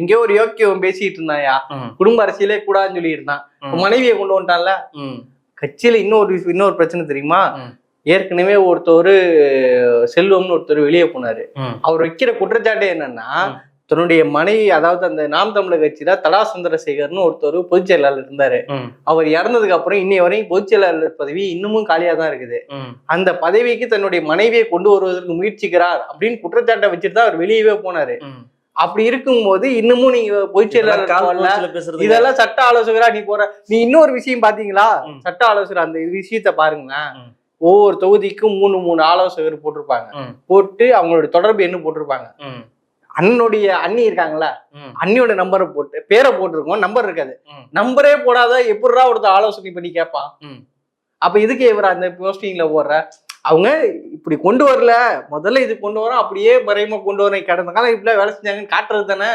எங்கேயோ ஒரு யோக்கியம் பேசிட்டு இருந்தாயா குடும்ப அரசியலே கூடாதுன்னு சொல்லிட்டு இருந்தான். மனைவியை கொண்டு வந்துட்டான்ல. கட்சியில இன்னொரு இன்னொரு பிரச்சனை தெரியுமா. ஏற்கனவே ஒருத்தர் செல்வம்னு ஒருத்தர் வெளியே போனாரு. அவர் வைக்கிற குற்றச்சாட்டு என்னன்னா. தன்னுடைய மனைவி அதாவது அந்த நாம் தமிழர் கட்சியில தடா சந்திரசேகர்னு ஒருத்தர் பொதுச் செயலாளர் இருந்தாரு. அவர் இறந்ததுக்கு அப்புறம் இன்னை வரையும் பொதுச் செயலாளர் பதவி இன்னமும் காலியா தான் இருக்குது. அந்த பதவிக்கு தன்னுடைய மனைவியை கொண்டு வருவதற்கு முயற்சிக்கிறார் அப்படின்னு குற்றச்சாட்டை வச்சுட்டு தான் அவர் வெளியவே போனாரு. அப்படி இருக்கும்போது இன்னமும் நீங்க பொதுச் செயலாளர் இதெல்லாம் சட்ட ஆலோசகரா நீ போற. நீ இன்னொரு விஷயம் பாத்தீங்களா. சட்ட ஆலோசகர் அந்த விஷயத்த பாருங்களேன். ஒவ்வொரு தொகுதிக்கும் மூணு மூணு ஆலோசகர் போட்டிருப்பாங்க. போட்டு அவங்களோட தொடர்பு என்ன போட்டிருப்பாங்க? அண்ணனுடைய அண்ணி இருக்காங்களா அண்ணியோட நம்பரை போட்டு பேரை போட்டிருக்கோம். நம்பர் இருக்காது. நம்பரே போடாத எப்படிடா ஒருத்தர் ஆலோசனை பண்ணி கேட்பான். அப்ப இதுக்கு இவர் அந்த போஸ்டிங்ல போடுற அவங்க இப்படி கொண்டு வரல முதல்ல இது கொண்டு வரோம் அப்படியே மறைமுக கொண்டு வரேன் கடந்த காலம் இப்படிலாம் வேலை செஞ்சாங்கன்னு காட்டுறது தானே?